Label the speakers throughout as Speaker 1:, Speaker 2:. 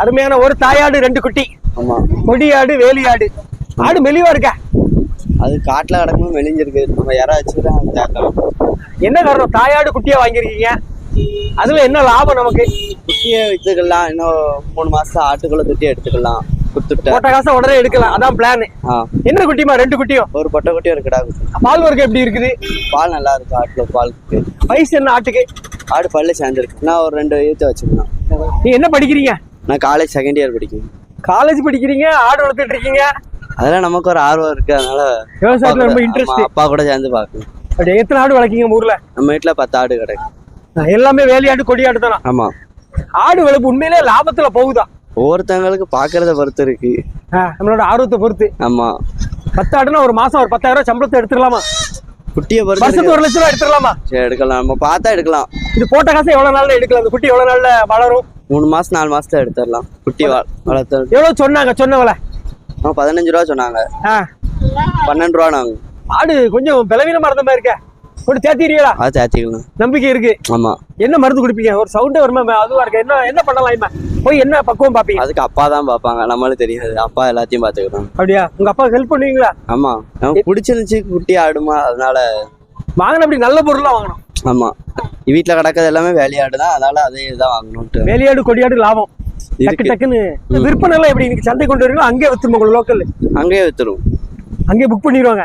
Speaker 1: அருமையான ஒரு தாயாடு ரெண்டு குட்டி.
Speaker 2: ஆமா.
Speaker 1: கொடியாடு வேலியாடு. ஆடு மெலிவா இருக்கா?
Speaker 2: அது காட்டுல கிடக்கும் மெலிஞ்சிருக்கு. நம்ம யாரா வச்சுதான்
Speaker 1: என்ன காரணம்? தாயாடு குட்டியா வாங்கியிருக்கீங்க? அதுல என்ன லாபம் நமக்கு?
Speaker 2: குட்டியை வித்துக்கலாம். இன்னும் மூணு மாசம் ஆட்டுக்குள்ள குட்டியை எடுத்துக்கலாம். குத்துட்ட
Speaker 1: போட்ட காசை உடனே எடுக்கலாம். அதான் பிளான் என்ன குட்டிமா ரெண்டு குட்டியும்
Speaker 2: ஒரு பொட்டை குட்டி ஒரு கிடா குட்டி
Speaker 1: பால் வர்க்கம் எப்படி இருக்குது?
Speaker 2: பால் நல்லா இருக்கு. ஆட்டுல பால்.
Speaker 1: வயசு என்ன ஆட்டுக்கு?
Speaker 2: ஆடு பல்லு சேர்ந்துருக்கு நான் ஒரு ரெண்டு ஈத்து வச்சுக்கலாம்
Speaker 1: நீ என்ன படிக்கிறீங்க?
Speaker 2: நான் காலேஜ் செகண்ட் இயர் படிக்கிறேன்.
Speaker 1: காலேஜ் படிக்கிறீங்க ஆடு வளர்த்துட்டு இருக்கீங்க.
Speaker 2: அதெல்லாம் நமக்கு ஒரு ஆர்வம் இருக்கு அதனால
Speaker 1: விவசாயத்துல ரொம்ப இன்ட்ரெஸ்ட்
Speaker 2: அப்பா கூட சேர்ந்து பார்க்கணும்.
Speaker 1: அப்படி எத்தனை ஆடு வளர்க்கீங்க ஊர்ல?
Speaker 2: நம்ம வீட்டுல பத்து ஆடு கிடக்கு.
Speaker 1: எல்லாமே வேலையாடு கொடியாடு தானா?
Speaker 2: ஆமா.
Speaker 1: ஆடு வளர்ப்பு உண்மையிலே லாபத்துல போகுதா?
Speaker 2: ஒவ்வொருத்தவங்களுக்கு பாக்குறத பொறுத்து இருக்கு.
Speaker 1: நம்மளோட ஆர்வத்தை பொறுத்து.
Speaker 2: ஆமா.
Speaker 1: பத்து ஆடுனா ஒரு மாசம் ஒரு பத்தாயிரம் ரூபாய் சம்பளத்தை எடுத்துக்கலாமா
Speaker 2: குட்டியை பொறுத்து
Speaker 1: வருஷத்துக்கு. ஒரு லட்சம் ரூபாய் எடுத்துக்கலாமா
Speaker 2: சரி, எடுக்கலாம். நம்ம பார்த்தா எடுக்கலாம்.
Speaker 1: இது போட்ட காசை எவ்வளவு நாள்ல எடுக்கலாம்? அந்த குட்டி எவ்வளவு நாள்ல வளரும்?
Speaker 2: மூணு மாசம் நாலு மாசத்துல எடுத்துடலாம். குட்டி வள- வளர்த்து
Speaker 1: எவ்வளவு சொன்னாங்க? சொன்னவள
Speaker 2: ஆ, பதினஞ்சு ரூபா சொன்னாங்க. பன்னெண்டு ரூபா நாங்க.
Speaker 1: ஆடு கொஞ்சம் பலவீனமா இருந்த மாதிரி இருக்க. ஒரு தேத்திடுவீங்களா
Speaker 2: அது சேர்த்திக்கலாம்
Speaker 1: நம்பிக்கை இருக்கு.
Speaker 2: ஆமா.
Speaker 1: என்ன மருந்து குடிப்பீங்க? ஒரு சவுண்டே வருமா? அதுவா இருக்கு. என்ன என்ன பண்ணலாம் போய் என்ன பக்குவம் பாப்பீங்க
Speaker 2: அதுக்கு அப்பா தான் பார்ப்பாங்க. நம்மளுக்கு தெரியாது. அப்பா எல்லாத்தையும் பார்த்துக்கிறோம்
Speaker 1: அப்படியா? உங்க அப்பா ஹெல்ப் பண்ணுவீங்களா?
Speaker 2: ஆமா. நமக்கு பிடிச்சிருந்துச்சு குட்டி ஆடுமா அதனால.
Speaker 1: வாங்கின அப்படி நல்ல பொருளா வாங்கணும்.
Speaker 2: ஆமா. வீட்டுல கிடக்கிறது எல்லாமே வேலையாடு தான். அதனால அதே தான் வாங்கணும்ட்டு.
Speaker 1: வேலையாடு கொடியாடு லாபம். டக்கு டக்குன்னு. விற்பனை எல்லாம் எப்படி? இன்னைக்கு சந்தை கொண்டு வரீங்களோ அங்கே வித்துருமா உங்களுக்கு லோக்கல்
Speaker 2: அங்கேயே வித்துரும்
Speaker 1: அங்கே புக் பண்ணிடுவாங்க.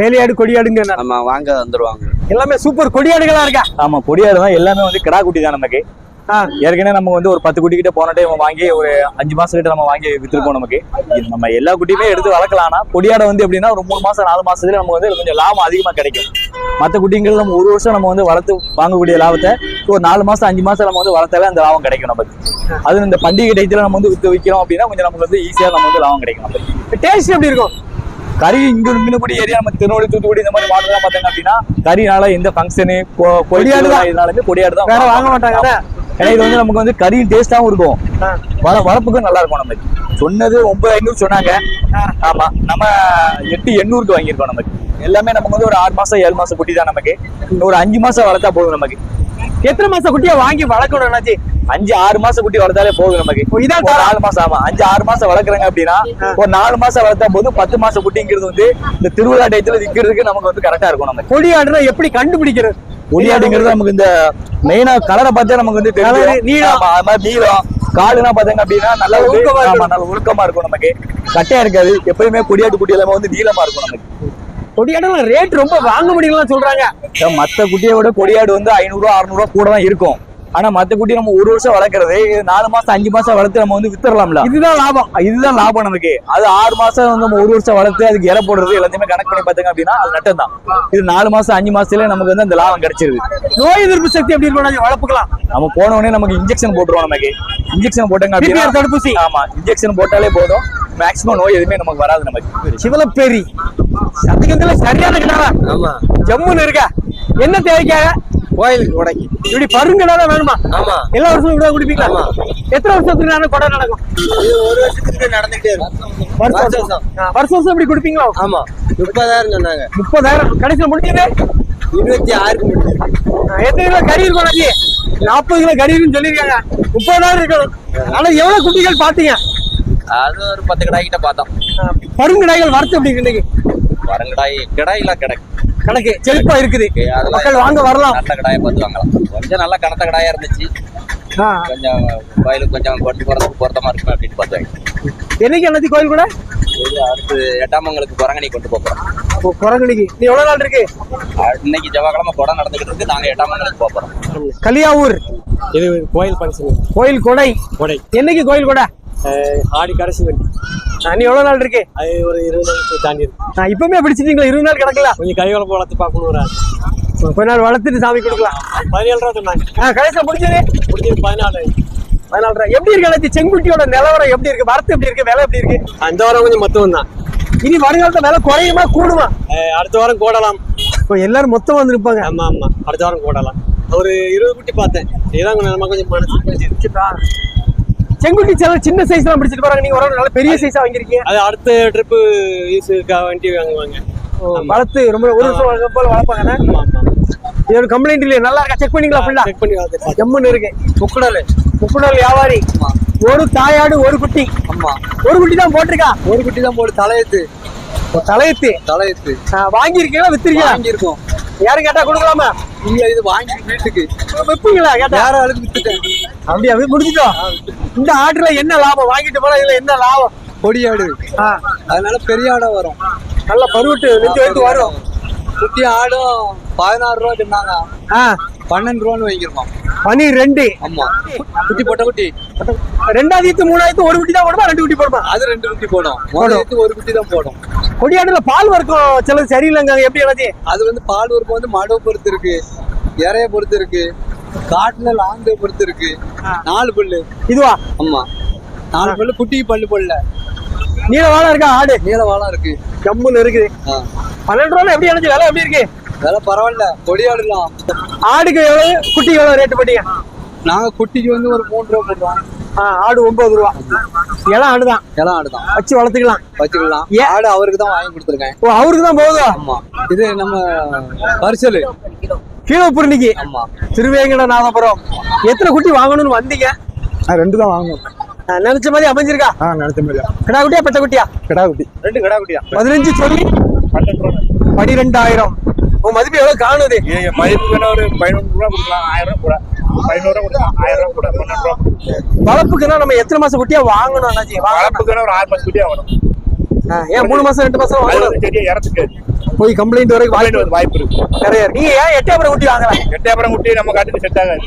Speaker 1: வேலையாடு கொடியாடுங்க
Speaker 2: ஆமா வாங்க வந்துருவாங்க.
Speaker 1: எல்லாமே சூப்பர் கொடியாடுகளா இருக்கா?
Speaker 3: ஆமா கொடியாடு தான். எல்லாமே வந்து கிடா குட்டி தான் நமக்கு. ஏற்கனவே நம்ம வந்து ஒரு பத்து குட்டி கிட்ட போன டைம் வாங்கி ஒரு அஞ்சு மாசம் கிட்ட நம்ம வாங்கி வித்துருப்போம் நமக்கு. நம்ம எல்லா குட்டியுமே எடுத்து வளர்க்கலாம்னா கொடியாடை வந்து எப்படின்னா ஒரு மூணு மாசம் நாலு மாசத்துல நமக்கு வந்து கொஞ்சம் லாபம் அதிகமா கிடைக்கும். மற்ற குட்டிங்கிறது நம்ம ஒரு வருஷம் நம்ம வந்து வளர்த்து வாங்கக்கூடிய லாபத்தை ஒரு நாலு மாசம் அஞ்சு மாசம் நம்ம வந்து வளர்த்தாலே அந்த லாபம் கிடைக்கும் நமக்கு. அது இந்த பண்டிகை டயத்துல நம்ம வந்து வித்து விற்கிறோம் அப்படின்னா கொஞ்சம் நமக்கு வந்து ஈஸியா நம்ம வந்து லாபம் கிடைக்கும் நமக்கு.
Speaker 1: டேஸ்ட் எப்படி இருக்கும்?
Speaker 3: கறி இங்க மின்னுக்குடி ஏரியா நம்ம திருநெல்வேலி தூத்துக்குடி இந்த மாதிரி மாடலாம் பார்த்தீங்க அப்படின்னா கறினால எந்த ஃபங்க்ஷனு
Speaker 1: கொடியாடு தான்.
Speaker 3: இதனாலுமே கொடியாடு தான்
Speaker 1: வாங்க மாட்டாங்க?
Speaker 3: ஏன்னா இது வந்து நமக்கு வந்து கறி டேஸ்டாவும் இருக்கும்.
Speaker 1: ஆ.
Speaker 3: வள வளர்ப்புக்கும் நல்லா இருக்கும் நமக்கு. சொன்னது ஒன்பது ஐநூறு சொன்னாங்க. ஆமா நம்ம எட்டு எண்ணூறுக்கு வாங்கியிருக்கோம் நமக்கு. எல்லாமே நமக்கு வந்து ஒரு ஆறு மாசம் ஏழு மாசம் குட்டி தான் நமக்கு. ஒரு அஞ்சு மாசம் வளர்த்தா போதும் நமக்கு.
Speaker 1: எத்தனை மாசம் குட்டியா வாங்கி வளர்க்கணும்
Speaker 3: அஞ்சு ஆறு மாசம் குட்டி வளர்த்தாலே போதும் நமக்கு.
Speaker 1: இதான்
Speaker 3: நாலு மாசம் ஆமா. அஞ்சு ஆறு மாசம் வளர்க்குறாங்க அப்படின்னா ஒரு நாலு மாசம் வளர்த்தா போதும். பத்து மாசம் குட்டிங்கிறது வந்து இந்த திருவிழா டயத்துல விற்கிறதுக்கு நமக்கு வந்து கரெக்டா இருக்கும் நமக்கு.
Speaker 1: கொடியாடுனா எப்படி கண்டுபிடிக்கிறது?
Speaker 3: ஒடியாடுங்கிறது நமக்கு இந்த மெயினா கலரை பார்த்தா நமக்கு வந்து தெரியும்.
Speaker 1: நீளம்.
Speaker 3: அது மாதிரி நீளம். காலுனா பாத்தீங்க அப்படின்னா நல்லா நல்ல உருக்கமா இருக்கும் நமக்கு. கட்டையா இருக்காது. எப்பயுமே கொடியாட்டு குட்டி எல்லாமே வந்து நீளமா இருக்கும் நமக்கு.
Speaker 1: கொடியாடுல ரேட் ரொம்ப வாங்க முடியலாம் சொல்றாங்க.
Speaker 3: மத்த குட்டியை விட கொடியாடு வந்து ஐநூறு ரூபா அறுநூறு ரூபா கூட தான் இருக்கும். ஆனா மத்த குட்டி நம்ம ஒரு வருஷம் வளர்க்கறது நாலு மாசம் அஞ்சு மாசம் வளர்த்து நம்ம வந்து வித்துறலாம்ல.
Speaker 1: இதுதான் லாபம்.
Speaker 3: இதுதான் லாபம் நமக்கு. அது ஆறு மாசம் வந்து நம்ம ஒரு வருஷம் வளர்த்து அதுக்கு இலை போடுறது எல்லாத்தையுமே கணக்கு பண்ணி பார்த்தீங்க அப்படின்னா அது நட்டம் தான் இது நாலு மாசம் அஞ்சு மாசத்துல நமக்கு வந்து அந்த லாபம் கிடைச்சிருது.
Speaker 1: நோய் எதிர்ப்பு சக்தி எப்படி இருக்கும் அண்ணாச்சி? வளர்ப்புக்கலாம்.
Speaker 3: நம்ம போன உடனே நமக்கு இன்ஜெக்ஷன் போட்டுருவோம் நமக்கு. இன்ஜெக்ஷன் போட்டாங்க அப்படின்னா
Speaker 1: தடுப்பூசி.
Speaker 3: ஆமா இன்ஜெக்ஷன் போட்டாலே போதும். மேக்ஸிமம் நோய் எதுவுமே நமக்கு வராது நமக்கு
Speaker 1: சிவலப்பேரி. சத்தியத்துல சரியான கிடாவா
Speaker 2: ஆமா.
Speaker 1: ஜம்முன்னு இருக்கா? என்ன தேவைக்காக?
Speaker 2: கோயிலுக்கு உடைக்கு
Speaker 1: இப்படி பருங்கடா வேணுமா?
Speaker 2: ஆமா.
Speaker 1: எல்லா வருஷமும் இப்படி குடிப்பீங்களா?
Speaker 2: ஆமா.
Speaker 1: எத்தனை வருஷத்துக்கு நானும் கொடை நடக்கும்.
Speaker 2: ஒரு வருஷத்துக்கு நடந்துகிட்டே இருக்கும்.
Speaker 1: வருஷம்
Speaker 2: வருஷம்
Speaker 1: வருஷம். ஆ, வருஷம் வருஷம் இப்படி குடிப்பீங்களா?
Speaker 2: ஆமா. முப்பதாயிரம் சொன்னாங்க.
Speaker 1: முப்பதாயிரம். கடைசியில் முடிஞ்சது?
Speaker 2: இருபத்தி ஆறுக்கு முடிஞ்சது.
Speaker 1: ஆ, எத்தனை கிலோ கறி இருக்கும் நாற்பது கிலோ கறி இருக்குன்னு சொல்லியிருக்காங்க. முப்பதாயிரம் இருக்கணும். ஆனா எவ்வளவு குட்டிகள் பாத்தீங்க
Speaker 4: அது ஒரு பத்து கடாய் கிட்ட பார்த்தோம்.
Speaker 1: பருங்கடாய்கள் வரத்து எப்படி இருக்கு இன்னைக்கு?
Speaker 4: வரங்கடாய் கடாயில கிடக்கு.
Speaker 1: கணக்கு செழிப்பா இருக்குது. மக்கள் வாங்க வரலாம்.
Speaker 4: நல்ல கடாயை பார்த்து வாங்கலாம். கொஞ்சம் நல்ல கனத்த கடாயா இருந்துச்சு. கொஞ்சம் கோயிலுக்கு கொஞ்சம் கொண்டு போறதுக்கு பொருத்தமா இருக்கும் அப்படின்னு பார்த்தாங்க
Speaker 1: என்னைக்கு அண்ணாச்சி கோயில் கூட?
Speaker 4: அடுத்து எட்டாமங்களுக்கு குரங்கணி கொண்டு போறோம்.
Speaker 1: குரங்கணிக்கு நீ எவ்வளவு நாள் இருக்கு?
Speaker 4: இன்னைக்கு செவ்வாய்க்கிழமை குடம் நடந்துகிட்டு இருக்கு. நாங்க எட்டாமங்களுக்கு போறோம்.
Speaker 1: கலியாவூர்.
Speaker 5: இது கோயில் ஃபங்க்ஷன்
Speaker 1: கோயில் கொடை.
Speaker 5: கொடை.
Speaker 1: என்னைக்கு கோயில் கொடை?
Speaker 5: ஆடி கடைசி வண்டி.
Speaker 1: நீ எவ்வளவு நாள் இருக்கு?
Speaker 5: அது ஒரு இருபது நிமிஷம் தாண்டி இருக்கு.
Speaker 1: நான் இப்பவுமே பிடிச்சிட்டீங்களா? இருபது நாள் கிடக்கல?
Speaker 5: கொஞ்சம் கை வளர்ப்பு வளர்த்து பார்க்கணும்.
Speaker 1: கொஞ்ச நாள் வளர்த்துட்டு சாமி கொடுக்கலாம்
Speaker 5: பதினேழு ரூபா சொன்னாங்க.
Speaker 1: ஆ, கடைசியா முடிஞ்சது?
Speaker 5: முடிஞ்சது பதினாலு.
Speaker 1: பதினாலு ரூபாய். எப்படி இருக்கு அண்ணாச்சி? செங்குட்டியோட நிலவரம் எப்படி இருக்கு? வரத்து எப்படி இருக்கு? விலை எப்படி இருக்கு?
Speaker 5: அந்த வாரம் கொஞ்சம் மொத்தம் தான்.
Speaker 1: இனி வருங்காலத்துல விலை குறையுமா கூடுமா?
Speaker 5: அடுத்த வாரம் கோடலாம்.
Speaker 1: இப்போ எல்லாரும் மொத்தம் வந்து நிற்பாங்க
Speaker 5: ஆமா ஆமா. அடுத்த வாரம் கோடலாம். ஒரு இருபது குட்டி பார்த்தேன். இதான் கொஞ்சம் நம்ம கொஞ்சம் மனசு பிடிச்சிருக்கு.
Speaker 1: செங்குட்டி சில சின்ன சைஸ் எல்லாம் பிடிச்சிட்டு போறாங்க. நீங்க ஒரு நல்ல பெரிய சைஸா வாங்கிருக்கீங்க
Speaker 5: அது அடுத்த ட்ரிப்பு யூஸுக்காக வண்டி வாங்குவாங்க.
Speaker 1: வளர்த்து ரொம்ப ஒரு வருஷம் போல வளர்ப்பாங்க
Speaker 5: ஆமா ஆமா.
Speaker 1: இது ஒரு கம்ப்ளைண்ட் இல்லையா நல்லா இருக்கா? செக் பண்ணீங்களா ஃபுல்லா
Speaker 5: செக் பண்ணி பார்த்து
Speaker 1: ஜம்முன்னு இருக்கு. முக்குடல் முக்குடல் வியாபாரி. ஒரு தாயாடு ஒரு குட்டி.
Speaker 5: ஆமா.
Speaker 1: ஒரு குட்டி தான் போட்டிருக்கா?
Speaker 5: ஒரு குட்டி தான் போடு தலையத்து
Speaker 1: தலையத்து
Speaker 5: தலையத்து
Speaker 1: வாங்கியிருக்கீங்களா வித்திருக்கீங்களா?
Speaker 5: வாங்கியிருக்கோம்.
Speaker 1: யாரும் கேட்டா கொடுக்கலாமா?
Speaker 5: இல்ல இது வாங்கி வீட்டுக்கு.
Speaker 1: விப்பீங்களா கேட்டா?
Speaker 5: வேற ஆளுக்கு வித்துட்டேன்.
Speaker 1: அப்படியா முடிச்சிட்டோம் இந்த ஆட்டுல என்ன லாபம்? வாங்கிட்டு போனா இதுல என்ன லாபம்?
Speaker 5: கொடியாடு அதனால பெரிய ஆடா வரும்.
Speaker 1: நல்ல பருவட்டு நெஞ்சு வைத்து வரும்.
Speaker 5: குட்டி ஆடும் பதினாறு ரூபா சொன்னாங்க பன்னெண்டு ரூபான்னு வாங்கிருக்கோம்
Speaker 1: பன்னீர் ரெண்டு
Speaker 5: ஆமா. குட்டி போட்ட குட்டி.
Speaker 1: ரெண்டாயிரத்து மூணாயிரத்து ஒரு குட்டி தான் போடுமா ரெண்டு குட்டி போடுமா?
Speaker 5: அது ரெண்டு குட்டி போடும். முதலுக்கு ஒரு குட்டி தான் போடும்.
Speaker 1: கொடியாடுல பால் வர்க்கம் சிலது சரியில்லைங்க எப்படி எனக்கு
Speaker 5: அது வந்து பால் உறுப்பு வந்து மடவை பொறுத்து இருக்கு. இறைய பொறுத்து இருக்கு. காட்டுல லாங்க பொறுத்து இருக்கு. நாலு பல்லு.
Speaker 1: இதுவா?
Speaker 5: ஆமா நாலு பல்லு குட்டிக்கு பல்லு போடல.
Speaker 1: நீல வாழை இருக்கா? ஆடு.
Speaker 5: நீல வாழம் இருக்கு.
Speaker 1: இருக்குது
Speaker 5: ஆ.
Speaker 1: பன்னெண்டு ரூபா எப்படி எனக்கு விலை எப்படி இருக்கு?
Speaker 5: விலை பரவாயில்ல. கொடியாடலாம்
Speaker 1: ஆடுக்கு எவ்வளவு? குட்டி எவ்வளவு ரேட்டு போட்டீங்க?
Speaker 5: நாங்க குட்டிக்கு வந்து ஒரு மூணு ரூபா போடுறோம்
Speaker 1: ஆ, ஆடு ஒன்பது ரூபா. இளம் ஆடுதான்.
Speaker 5: இடம் ஆடுதான்.
Speaker 1: வச்சு வளர்த்துக்கலாம்.
Speaker 5: வச்சுக்கலாம்.
Speaker 1: ஏன்?
Speaker 5: ஆடு அவருக்கு தான் வாங்கி கொடுத்துருக்கேன்.
Speaker 1: ஓ அவருக்கு தான் போகுதா?
Speaker 5: ஆமா. இது நம்ம பரிசல்.
Speaker 1: கீழே புரிணிக்கு
Speaker 5: ஆமா.
Speaker 1: திருவேங்கடநாதபுரம். எத்தனை குட்டி வாங்கணும்னு வந்தீங்க?
Speaker 6: ரெண்டு தான் வாங்கணும்.
Speaker 1: நினைச்ச மாதிரி அமைஞ்சிருக்கா?
Speaker 6: நினைச்ச மாதிரியா?
Speaker 1: கிடா குட்டியா பெட்ட குட்டியா?
Speaker 6: கிடா குட்டி.
Speaker 5: ரெண்டு கடா குட்டியா?
Speaker 1: பதினஞ்சு சொல்லி. பனிரெண்டாயிரம். உன் மதிப்பு எவ்வளவு காணுது?
Speaker 6: மதிப்பு வேணா ஒரு பதினொன்று ரூபா கொடுக்கலாம் ஆயிரம் ரூபா கூட.
Speaker 1: வளர்ப்புக்குன்னா நம்ம எத்தனை மாசம் குட்டியா வாங்கணும் அண்ணாச்சி? வாங்கணும்.
Speaker 6: வளர்ப்புக்கு வேணா ஒரு ஆறு மாசம் குட்டியா
Speaker 1: ஆ, ஏன் மூணு மாசம் ரெண்டு மாசம் வாங்கணும்? போய் கம்ப்ளைண்ட் வரைக்கும்
Speaker 6: வாங்கிட்டு
Speaker 1: வாய்ப்பு
Speaker 6: வந்து வாய்ப்பு இருக்கு.
Speaker 1: நிறைய. நீங்க ஏன் எட்டாபுரம் குட்டி வாங்கல?
Speaker 6: எட்டாயிரம் குட்டி நம்ம காட்டுக்கு செட் ஆகாது.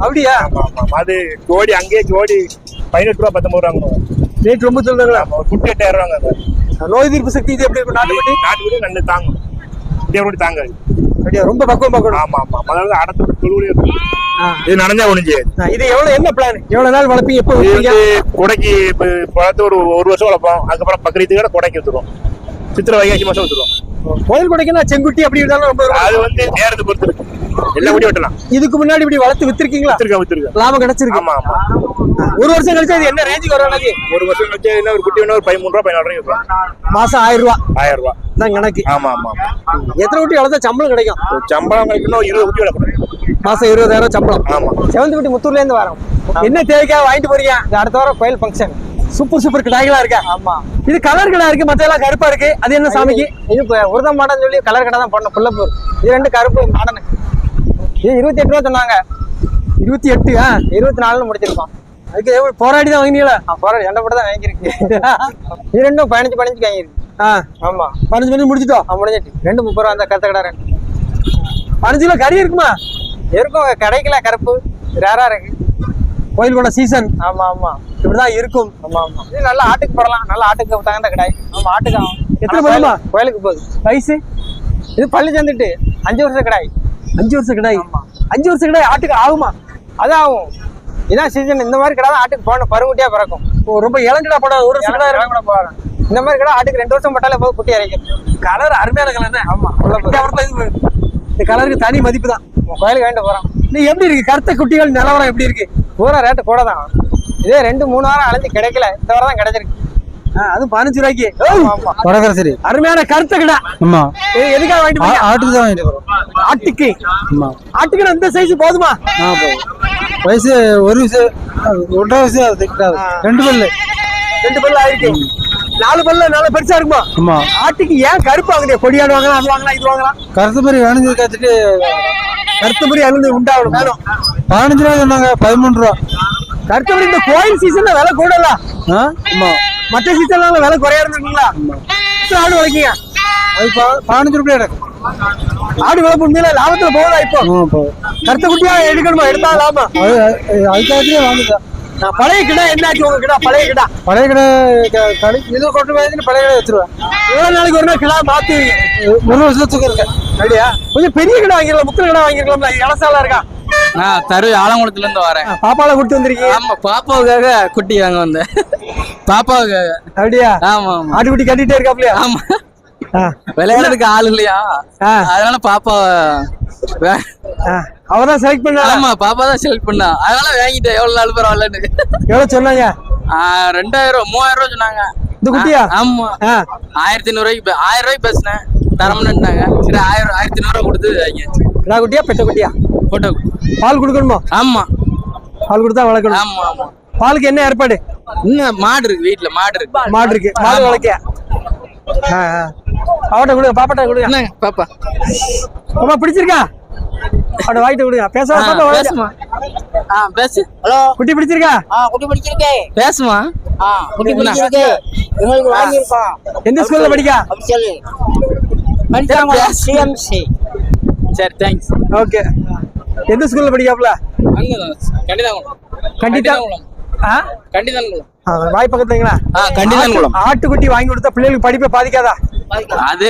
Speaker 1: அப்படியா?
Speaker 6: ஆமா ஆமா அது ஜோடி அங்கேயே ஜோடி பதினெட்டு ரூபா பத்தொன்பது ரூபா
Speaker 1: ரேட் ரொம்ப சொல்றாங்களா
Speaker 6: குட்டி எட்டாயிரம் ரூபாங்க
Speaker 1: நோய் எதிர்ப்பு சக்தி இது எப்படி இருக்கும்? நாட்டு குட்டி?
Speaker 6: நாட்டு குட்டி நல்ல தாங்கும். இந்தியா குட்டி தாங்காது.
Speaker 1: அப்படியா? ரொம்ப பக்குவம் பார்க்கணும்.
Speaker 6: ஆமா ஆமா. அதாவது அடத்து தொழுவுல இருக்கும்
Speaker 1: ஆ.
Speaker 6: இது நடந்தா ஒழிஞ்சு
Speaker 1: ஆ, இது எவ்வளவு என்ன பிளான் எவ்வளவு நாள் வளர்ப்பீங்க? எப்போ
Speaker 6: கொடைக்கு இப்ப வளர்த்து ஒரு ஒரு வருஷம் வளர்ப்போம். அதுக்கப்புறம் பக்கரீத்துக்கு கொடைக்கு வந்துடும் சித்திரை வைகாசி மாசம் வந்துடும்
Speaker 1: கோயில் கொடைக்குன்னா செங்குட்டி அப்படி இருந்தாலும்.
Speaker 6: அது வந்து நேரத்தை பொறுத்து இருக்கு எல்லா குட்டியும் வெட்டலாம்.
Speaker 1: இதுக்கு முன்னாடி இப்படி வளர்த்து வித்திருக்கீங்களா?
Speaker 6: வித்துருக்கா வித்துருக்கா
Speaker 1: லாபம் கிடைச்சிருக்கு.
Speaker 6: ஆமா ஆமா.
Speaker 1: ஒரு வருஷம் கழிச்சு அது என்ன ரேஞ்சுக்கு வரும்?
Speaker 6: ஒரு வருஷம் கழிச்சு என்ன ஒரு குட்டி வேணா ஒரு பதிமூணு ரூபா பதினாலு ரூபாய்
Speaker 1: மாசம் ஆயிரம் ரூபா.
Speaker 6: ஆயிரம் ரூபாய்
Speaker 1: தான் கணக்கு.
Speaker 6: ஆமா ஆமா ஆமா.
Speaker 1: எத்தனை குட்டி வளர்த்தா சம்பளம் கிடைக்கும்?
Speaker 6: சம்பளம் கிடைக்கணும் இருபது குட்டி வளர்க்கணும்.
Speaker 1: மாசம் இருபதாயிரம் சம்பளம்.
Speaker 6: ஆமா.
Speaker 1: செவந்தி குட்டி முத்தூர்ல இருந்து வரோம். என்ன தேவைக்காக வாங்கிட்டு போறீங்க? அடுத்த வாரம் கோயில் ஃபங்க்ஷன் சூப்பர் சூப்பர் கிடாய்களா இருக்கா? ஆமா. இது கலர் கடா இருக்கு மத்த எல்லாம் கருப்பா இருக்கு. அது என்ன சாமிக்கு இது உருதம் மாடன் சொல்லி கலர் கடை தான் போடணும். புள்ளப்பூர் இது ரெண்டு கருப்பு மாடன். இது இருபத்தி எட்டு ரூபா சொன்னாங்க. இருபத்தி எட்டு ஆ? இருபத்தி நாலுல முடிச்சிருக்கோம். அதுக்கு எவ்வளவு போராடி தான் வாங்கினீங்களா? போராடி. எண்ணெய் போட்டு தான் வாங்கியிருக்கு. இது ரெண்டும் பதினஞ்சு பதினஞ்சு வாங்கியிருக்கு. ஆ. ஆமா. பதினஞ்சு பதினஞ்சு முடிச்சிட்டோம்? முடிஞ்சிட்டு. ரெண்டு முப்பது ரூபா அந்த கருத்த கடை ரெண்டு. பதினஞ்சு கிலோ கறி இருக்குமா? இருக்கும். கிடைக்கல கருப்பு. ரேரா இருக்கு. கோயில் கூட சீசன் ஆமா ஆமா. இப்படிதான் இருக்கும். ஆமா ஆமா. இது நல்லா ஆட்டுக்கு போடலாம். நல்லா ஆட்டுக்கு தகுந்த கடாய். ஆமா ஆட்டுக்கு ஆகும். எத்தனை போதுமா? கோயிலுக்கு போகுது. வயசு? இது பள்ளி சேர்ந்துட்டு அஞ்சு வருஷம் கடாய். அஞ்சு வருஷம் கடாய்? அஞ்சு வருஷம் கடாய் ஆட்டுக்கு ஆகுமா? அது ஆகும். இதான் சீசன் இந்த மாதிரி கடை ஆட்டுக்கு போகணும் பருவட்டியா பிறக்கும். ரொம்ப இளங்கடா போடாது ஒரு வருஷம் கடை போகணும் இந்த மாதிரி கடை ஆட்டுக்கு ரெண்டு வருஷம் போட்டாலே போதும் குட்டி இறக்கும் கலர் அருமையான கலர் தான்? ஆமா இந்த கலருக்கு தனி மதிப்பு தான். கோயிலுக்கு வேண்ட போறோம். நீ எப்படி இருக்கு? கருத்த குட்டிகள் நிலவரம் எப்படி இருக்கு? பூரா ரேட்டு கூட தான். இதே ரெண்டு மூணு வாரம் அலைஞ்சு கிடைக்கல. இந்த வாரம் தான் கிடைச்சிருக்கு. அது பதினஞ்சு ரூபாய்க்கு.
Speaker 5: வடகர சரி
Speaker 1: அருமையான கருத்த கடை
Speaker 5: ஆமா
Speaker 1: எதுக்காக வாங்கிட்டு?
Speaker 5: ஆட்டுக்கு தான் வாங்கிட்டு
Speaker 1: ஆட்டுக்கு.
Speaker 5: ஆமா.
Speaker 1: ஆட்டுக்கு இந்த சைஸ் போதுமா?
Speaker 5: ஆ போதும் வயசு ஒரு வயசு ஒன்றரை வயசு அது ரெண்டு பல்லு.
Speaker 1: ரெண்டு பல்லு ஆயிருக்கு நாலு பல்லு நாலு பெருசா இருக்குமா?
Speaker 5: ஆமா.
Speaker 1: ஆட்டுக்கு ஏன் கருப்பு வாங்குறீங்க கொடியாடு வாங்கலாம் அது வாங்கலாம் இது வாங்கலாம்.
Speaker 5: கருத்து மாதிரி வேணுஞ்சது காத்துட்டு
Speaker 1: கருத்துப்படி அருந்து உண்டாகணும். வேணும்.
Speaker 5: பதினஞ்சு ரூபா சொன்னாங்க பதிமூணு ரூபா.
Speaker 1: கருத்துப்படி இந்த கோயில் சீசன்ல விலை கூடல. மற்ற சீசன்ல விலை குறையா இருந்துருக்குங்களா ஆடு வளர்க்கீங்க?
Speaker 5: அது பதினஞ்சு ரூபாய்
Speaker 1: ஆடு வளர்ப்பு உண்மையில லாபத்துல போகுதா இப்போ? கருத்த குட்டியா எடுக்கணுமா? எடுத்தா லாபம்?
Speaker 5: அது அது- அதுக்காகவே வாங்கிட்டேன்
Speaker 1: நான் பழைய கிடா என்னாச்சு உங்க கிடா? பழைய கிடா.
Speaker 5: பழைய கடை கடை இது கொண்டு போய் பழைய கடை வச்சிருவேன்.
Speaker 1: எவ்வளவு நாளைக்கு ஒரு நாள் கிடா மாத்துவீங்க
Speaker 5: ஒரு வருஷத்துக்கு இருக்கேன்
Speaker 1: அப்படியா? கொஞ்சம் பெரிய கிடா வாங்கிடலாம் முக்கிய கிடா வாங்கிருக்கலாம்ல இலசாலா இருக்கா?
Speaker 7: நான் தரு ஆலங்குளத்துல இருந்து வரேன்.
Speaker 1: பாப்பால கூட்டு வந்திருக்கீங்க?
Speaker 7: ஆமா பாப்பாவுக்காக குட்டி வாங்க வந்தேன். பாப்பாவுக்காக.
Speaker 1: அப்படியா?
Speaker 7: ஆமா ஆமா.
Speaker 1: ஆட்டுக்குட்டி கட்டிட்டே இருக்காப்லையா?
Speaker 7: ஆமா. விளையாடுறதுக்கு ஆள் இல்லையா. அதனால பாப்பா
Speaker 1: அவர்தான் செலக்ட் பண்ணா
Speaker 7: ஆமா பாப்பா தான் செலக்ட் பண்ணா. அதனால வாங்கிட்டேன். எவ்வளவு நாள் பரவாயில்லன்னு
Speaker 1: எவ்வளவு சொன்னாங்க?
Speaker 7: ரெண்டாயிரம் மூவாயிரம் ரூபாய் சொன்னாங்க.
Speaker 1: இந்த குட்டியா?
Speaker 7: ஆமா. ஆயிரத்தி ஐநூறு ரூபாய்க்கு ஆயிரம் ரூபாய்க்கு பேசினேன். தரம்னுட்டாங்க சரி ஆயிரம் ஆயிரத்தி ஐநூறு கொடுத்து வாங்கியாச்சு.
Speaker 1: கிடா குட்டியா பெட்ட குட்டியா?
Speaker 7: போட்டோ
Speaker 1: பால் கொடுக்கணுமா?
Speaker 7: ஆமா.
Speaker 1: பால் கொடுத்தா வளர்க்கணும்.
Speaker 7: ஆமா ஆமா.
Speaker 8: பாலுக்கு என்ன ஏற்பாடு?
Speaker 7: இன்னும் மாடு இருக்கு வீட்டுல மாடு இருக்கு.
Speaker 8: மாடு இருக்கு. மாடு வளர்க்க. அவட்ட கொடுங்க பாப்பாட்ட கொடுங்க
Speaker 7: என்னங்க பாப்பா?
Speaker 8: அம்மா பிடிச்சிருக்கா? அவட வாங்கிட்டு கொடுங்க. பேச
Speaker 7: ஆ,
Speaker 8: பாப்பா வாங்க.
Speaker 7: பேசுமா. ஆ பேசு.
Speaker 1: ஹலோ?
Speaker 8: குட்டி பிடிச்சிருக்கா?
Speaker 1: ஆ குட்டி பிடிச்சிருக்கு.
Speaker 7: பேசுமா?
Speaker 1: ஆ குட்டி பிடிச்சிருக்கு. எங்களுக்கு வாங்கியிருக்கோம்.
Speaker 8: எந்த ஸ்கூல்ல படிக்கா?
Speaker 1: அப்படி சொல்லு படிச்சாங்க சிஎம்சி.
Speaker 7: சரி தேங்க்ஸ்
Speaker 8: ஓகே. எந்த ஸ்கூல்ல படிக்காப்ல
Speaker 7: கண்டிதாங்குளம். கண்டிதாங்குளம்.
Speaker 8: வாய் பக்கத்துலங்களா?
Speaker 7: கண்டிதாங்குளம்.
Speaker 8: ஆட்டுக்குட்டி வாங்கி கொடுத்தா பிள்ளைகளுக்கு படிப்பை பாதிக்காதா?
Speaker 7: அது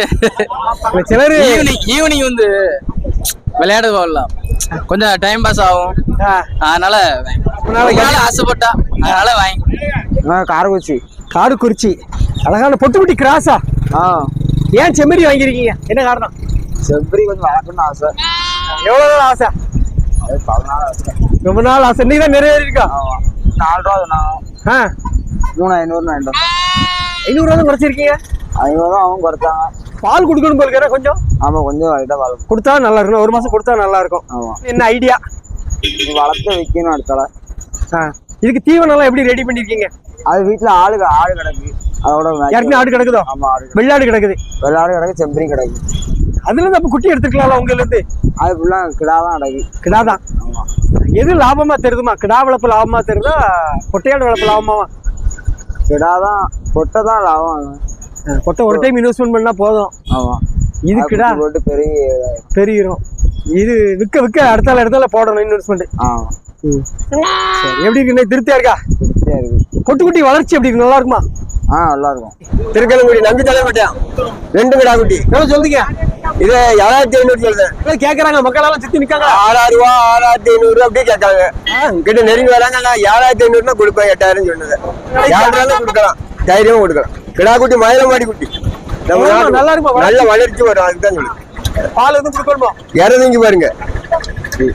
Speaker 8: சிலரு
Speaker 7: ஈவினிங் ஈவினிங் வந்து விளையாட வரலாம் கொஞ்சம் டைம் பாஸ் ஆகும். அதனால ஆசைப்பட்டா அதனால வாங்கி
Speaker 9: காரக்குச்சி.
Speaker 8: காடு குறிச்சி அழகான பொட்டுக்குட்டி கிராஸா
Speaker 9: ஆ?
Speaker 8: ஏன் செம்மறி வாங்கியிருக்கீங்க? என்ன காரணம்?
Speaker 9: செம்பரி கொஞ்சம் வளர்க்கணும்னு ஆசை. பதினாலு ஆசை?
Speaker 8: ரொம்ப நாள் ஆசை. இன்னைக்கு தான் நிறைவேறிருக்கா?
Speaker 9: ஆமா. நாலு ரூபா
Speaker 8: ஆ.
Speaker 9: மூணு ஐநூறு நான்
Speaker 8: தான் குறைச்சிருக்கீங்க?
Speaker 9: ஐநூறு தான் அவங்க குறைச்சாங்க.
Speaker 8: பால் கொடுக்கணும் போல கொஞ்சம்.
Speaker 9: ஆமா கொஞ்சம் இதாக வளர்க்கும்
Speaker 8: கொடுத்தா நல்லா இருக்கும் ஒரு மாசம் கொடுத்தா நல்லா இருக்கும்.
Speaker 9: ஆமா.
Speaker 8: என்ன ஐடியா?
Speaker 9: வளர்த்து விற்கணும் அடுத்தால
Speaker 8: ஆ. இதுக்கு தீவனம் எல்லாம் எப்படி ரெடி பண்ணிருக்கீங்க?
Speaker 9: அது வீட்டுல ஆளு ஆடு கிடக்கு. அதோட.
Speaker 8: ஏற்கனவே ஆடு கிடக்குதோ?
Speaker 9: ஆமா ஆடு.
Speaker 8: வெள்ளாடு கிடக்குது.
Speaker 9: வெள்ளாடு கிடக்கு செம்பரி கிடக்கு.
Speaker 8: அதுல இருந்து அப்ப குட்டி எடுத்துக்கலாம்ல உங்க இருந்து
Speaker 9: அது ஃபுல்லா கிடா தான் கிடக்கு
Speaker 8: கிடாதான்?
Speaker 9: ஆமா.
Speaker 8: எது லாபமா தெரியுதுமா கிடா வளர்ப்பு லாபமா தெரியுதா கொட்டையாடு வளர்ப்பு லாபமாவா?
Speaker 9: கிடா தான் கொட்டை தான் லாபம்.
Speaker 8: கொட்டை ஒரு டைம் இன்வெஸ்ட்மெண்ட் பண்ணா போதும்.
Speaker 9: ஆமா.
Speaker 8: இது கிடா.
Speaker 9: குட்டி போட்டு பெரிய
Speaker 8: பெருகிரும். இது விற்க விற்க அடுத்தால இடத்துல போடணும் இன்வெஸ்ட்மெண்ட்
Speaker 9: ஆமா.
Speaker 8: எப்படி இருக்கு? திருப்தியா இருக்கா?
Speaker 9: திருப்தியா இருக்கு.
Speaker 8: பொட்டு குட்டி வளர்ச்சி எப்படி இருக்கு? நல்லா இருக்குமா?
Speaker 9: ஆ நல்லா இருக்கும்.
Speaker 8: திருக்கலங்குடி நம்பி தலைப்பட்டியான் ரெண்டு கிடா குட்டி. எவ்வளவு சொல்றீங்க இது ஏழாயிரத்தி ஐநூறு சொல்றேன். கேக்குறாங்க. மக்கள் எல்லாம் சுத்தி நிக்காங்க. ஆறாயிரம் ரூபா ஆறாயிரத்தி ஐநூறு அப்படியே கேட்காங்க. கிட்ட நெருங்கி வராங்க. நான் ஏழாயிரத்தி ஐநூறுனா கொடுப்பேன் எட்டாயிரம் சொன்னது. ஏழாயிரம் கொடுக்கலாம். தைரியமா கொடுக்கலாம். கிடா குட்டி மயிலமாடி குட்டி. நம்ம
Speaker 1: நல்லா இருக்குமா?
Speaker 8: நல்ல வளர்ச்சி வரும் அதுதான் சொல்லுது
Speaker 1: பால் எதுவும் கொடுக்கணுமா?
Speaker 8: இறதுங்க பாருங்க.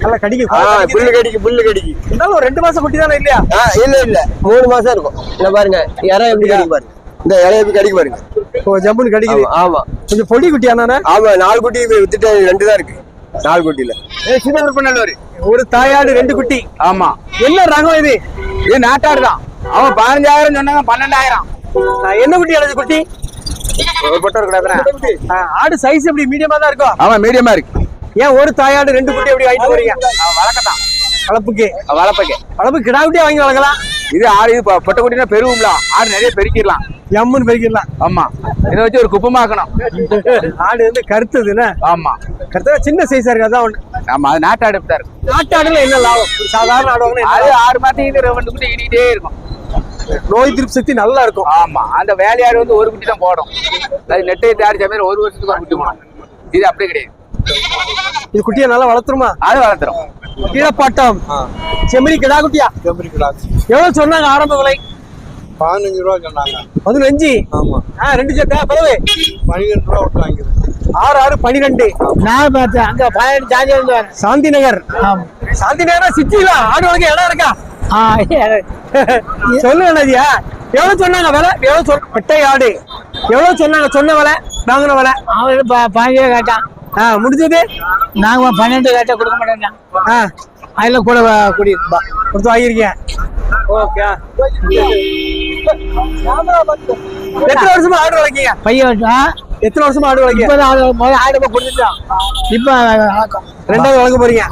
Speaker 1: நல்லா கடிக்கும்
Speaker 8: ஆ புல்லு கடிக்கு புல்லு கடிக்கு.
Speaker 1: இருந்தாலும் ஒரு ரெண்டு மாசம் குட்டி தானே இல்லையா?
Speaker 8: இல்ல இல்ல. மூணு மாசம் இருக்கும். இல்ல பாருங்க இறை எப்படி கடிக்கு பாருங்க. இந்த இறை எப்படி கடிக்கு பாருங்க.
Speaker 1: ஓ ஜம்முன்னு கடிக்குது.
Speaker 8: ஆமா.
Speaker 1: கொஞ்சம் பொடி குட்டியா தானே
Speaker 8: ஆமா நாலு குட்டி வித்துட்டு ரெண்டு தான் இருக்கு. நாலு குட்டியில. விற்பனை
Speaker 1: ஒரு தாயாடு ரெண்டு குட்டி.
Speaker 8: ஆமா.
Speaker 1: என்ன ரகம் இது?
Speaker 8: இது நாட்டாடு தான் அவன் பதினஞ்சாயிரம் சொன்னாங்க பன்னெண்டாயிரம்.
Speaker 1: என்ன குட்டி அடைஞ்ச குட்டி? ஆடு சைஸ் எப்படி? மீடியமா தான் இருக்கும்
Speaker 8: ஆமா மீடியமா இருக்கு.
Speaker 1: ஏன் ஒரு தாயாடு ரெண்டு குட்டி எப்படி வாங்கிட்டு போறீங்க?
Speaker 8: அவன் வளர்க்கத்தான்
Speaker 1: வளர்ப்புக்கு
Speaker 8: வளர்ப்பக்க
Speaker 1: வளர்ப்பு கிடா குட்டியா வாங்கி வளர்க்கலாம்.
Speaker 8: இது ஆடு இது பொ- பொட்டை குட்டினா பெருகும்ல. ஆடு நிறைய பெருக்கிடலாம்.
Speaker 1: ஜம்முன்னு பெருக்கிடலாம்.
Speaker 8: ஆமா. இதை வச்சு ஒரு குப்பமாக்கணும்
Speaker 1: ஆடு வந்து கருத்துது என்ன?
Speaker 8: ஆமா.
Speaker 1: கருத்தா? சின்ன சைஸா இருக்கு அதான் ஒண்ணு.
Speaker 8: ஆமா அது நாட்டாடு தான் இருக்கும்.
Speaker 1: நாட்டாடுல என்ன லாபம்? சாதாரண ஆடு
Speaker 8: அது ஆறு மாதம் இது ரெண்டு குட்டி இடிக்கிட்டே இருக்கும்?
Speaker 1: நோய் திருப்பு சக்தி நல்லா இருக்கும்.
Speaker 8: ஆமா. அந்த வேலையாடு வந்து ஒரு குட்டி தான் போடும். அது நெட்டை தாடி சமையல் ஒரு வருஷத்துக்கு ஒரு குட்டி போடும். இது அப்படி கிடையாது.
Speaker 1: இது குட்டியை நல்லா வளர்த்துருமா?
Speaker 8: அது வளர்த்துரும்.
Speaker 1: கீழப்பாட்டம். செம்மறி கிடா குட்டியா
Speaker 5: செம்பரி கிடாக்கு
Speaker 1: எவ்வளவு சொன்னாங்க ஆரம்ப விலை?
Speaker 5: பதினஞ்சு ரூபா சொன்னாங்க.
Speaker 1: பதினஞ்சு?
Speaker 5: ஆமா.
Speaker 1: ஆ ரெண்டு சேர்த்தா பதவி
Speaker 5: பன்னிரெண்டு ரூபா விட்டு வாங்கிருக்கேன்
Speaker 1: ஆறு ஆறு பனிரெண்டு.
Speaker 7: நான் பார்த்தேன். அங்க பதினெட்டு இருந்து
Speaker 1: சாந்தி நகர் சாந்தி நகர் சிட்டில? ஆடு வளர்க்க இடம் இருக்கா? சொல்லு நதியா எவ்வளவு சொன்னாங்க விலை? எவ்வளவு சொல் பெட்டை ஆடு. எவ்வளவு சொன்னாங்க? சொன்ன விலை? வாங்கின விலை?
Speaker 7: அவன் பதினஞ்சு கேட்டான்.
Speaker 1: ஆ முடிஞ்சது?
Speaker 7: நாங்க பன்னெண்டு கேட்டா கொடுக்க மாட்டேன்
Speaker 1: ஆ.
Speaker 7: அதுல கூட குடி
Speaker 1: கொடுத்து வாங்கியிருக்கீங்க ஓகே. எத்தனை வருஷமா ஆடு வளர்க்கீங்க?
Speaker 7: பையன்
Speaker 1: எத்தனை வருஷமா ஆடு வளர்க்கீங்க?
Speaker 7: ஆடு கொடுத்துட்டான் இப்ப
Speaker 1: ரெண்டாவது வளர்க்க போறீங்க.